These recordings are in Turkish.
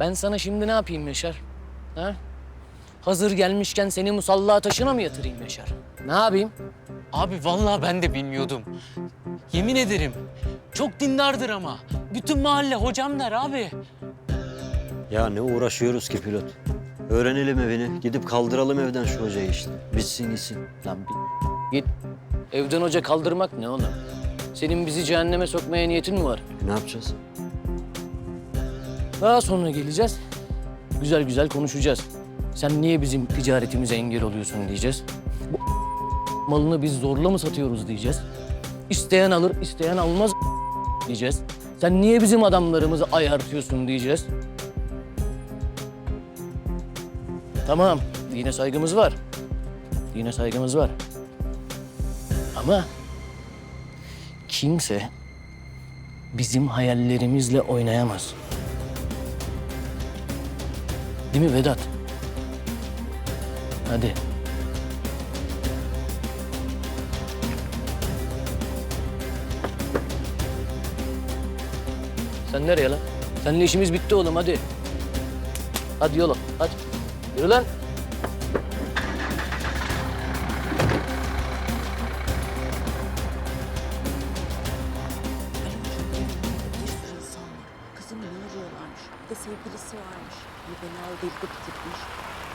Ben sana şimdi ne yapayım Yaşar? Ha? Hazır gelmişken seni musalla taşına mı yatırayım Yaşar? Ne yapayım? Abi vallahi ben de bilmiyordum. Yemin ederim. Çok dindardır ama. Bütün mahalle hocam der abi. Ya ne uğraşıyoruz ki pilot? Öğrenelim evini. Gidip kaldıralım evden şu hocayı işte. Bitsin gitsin. Lan bir git. Evden hoca kaldırmak ne oğlum? Senin bizi cehenneme sokmaya niyetin mi var? Ne yapacağız? Daha sonra geleceğiz. Güzel güzel konuşacağız. Sen niye bizim ticaretimize engel oluyorsun diyeceğiz. Bu malını biz zorla mı satıyoruz diyeceğiz. İsteyen alır, isteyen almaz diyeceğiz. Sen niye bizim adamlarımızı ayartıyorsun diyeceğiz. Tamam, yine saygımız var. Yine saygımız var. Ama kimse bizim hayallerimizle oynayamaz. Değil mi Vedat? Hadi. Sen nereye lan? Seninle işimiz bitti oğlum hadi. Hadi yola hadi. Yürü lan. Sevgilisi varmış. Bir beni al deli bitirmiş.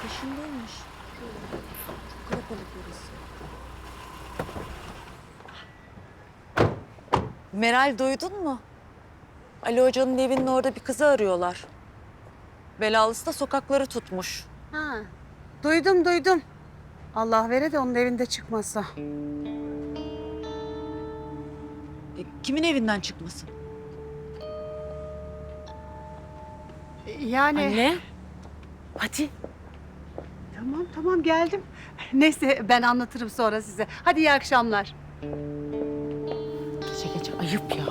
Peşindeymiş. Çok kalabalık burası. Meral duydun mu? Ali Hoca'nın evinin orada bir kızı arıyorlar. Belalısı da sokakları tutmuş. Ha, duydum duydum. Allah vere de onun evinde çıkmasa. E, kimin evinden çıkmasın? Yani Anne. hadi. Tamam tamam geldim. Neyse ben anlatırım sonra size. Hadi iyi akşamlar. Gece gece ayıp ya.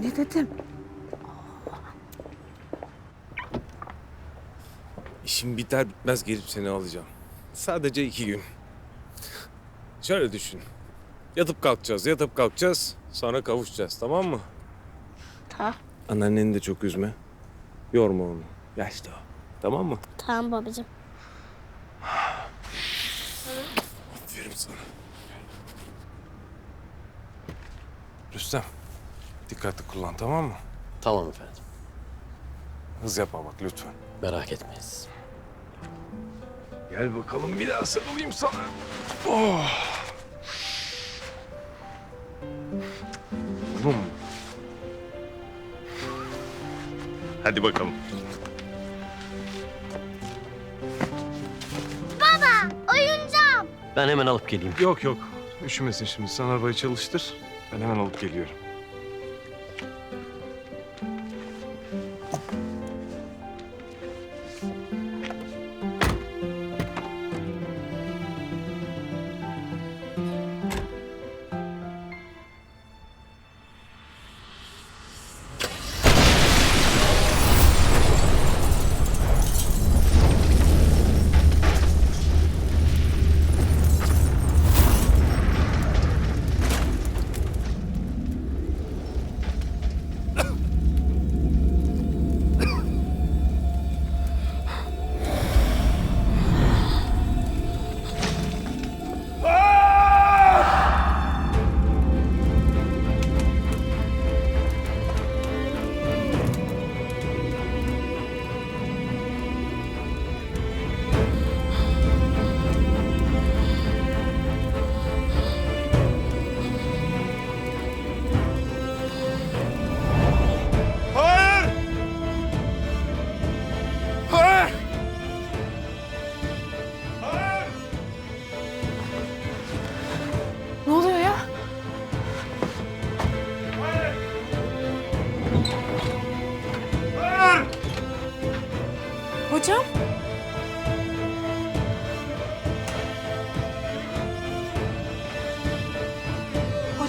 Ne dedim? İşim biter bitmez gelip seni alacağım. Sadece iki gün. Şöyle düşün. Yatıp kalkacağız, yatıp kalkacağız. Sonra kavuşacağız, tamam mı? Ta. Anneanneni de çok üzme. Yorma onu. Yaşlı o. Tamam mı? Tamam babacığım. Aferin sana. Rüstem, dikkatli kullan tamam mı? Tamam efendim. Hız yapma bak lütfen. Merak etmeyiz. Gel bakalım bir daha sarılayım sana. Oh. Oğlum. Hadi bakalım. Ben hemen alıp geleyim. Yok yok. Üşümesin şimdi. Sen arabayı çalıştır. Ben hemen alıp geliyorum.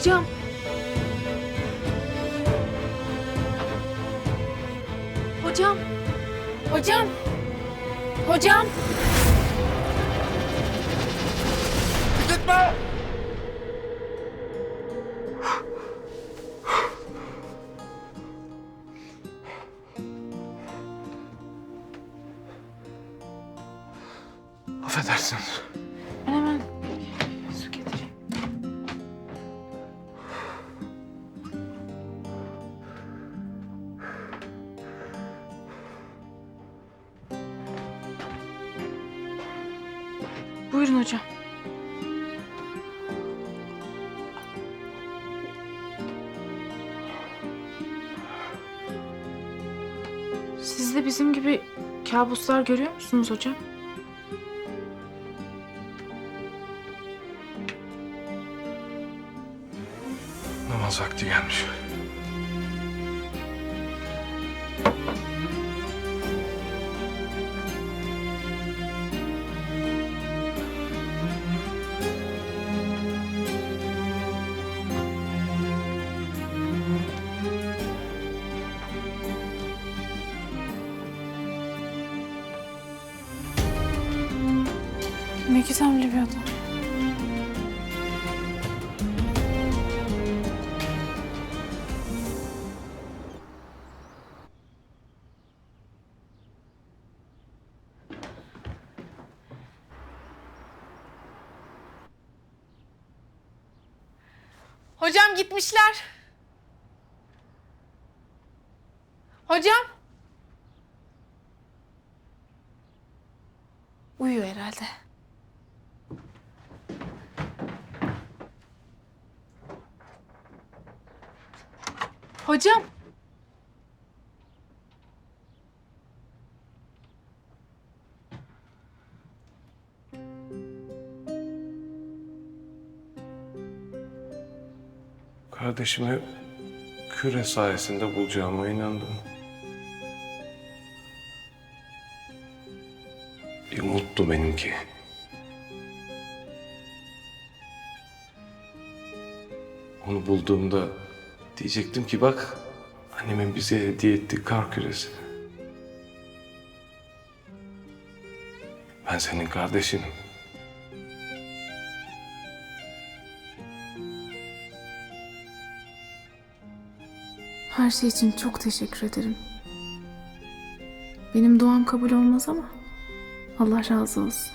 Bakacağım. Hocam. Hocam. Hocam. Gitme. Affedersiniz. Buyurun hocam. Siz de bizim gibi kabuslar görüyor musunuz hocam? Namaz vakti gelmiş. Ne gizemli bir adam. Hocam gitmişler. Hocam. Uyuyor herhalde. Hocam. Kardeşimi küre sayesinde bulacağıma inandım. Bir umuttu benimki. Onu bulduğumda diyecektim ki bak annemin bize hediye ettiği kar küresi. Ben senin kardeşinim. Her şey için çok teşekkür ederim. Benim duam kabul olmaz ama Allah razı olsun.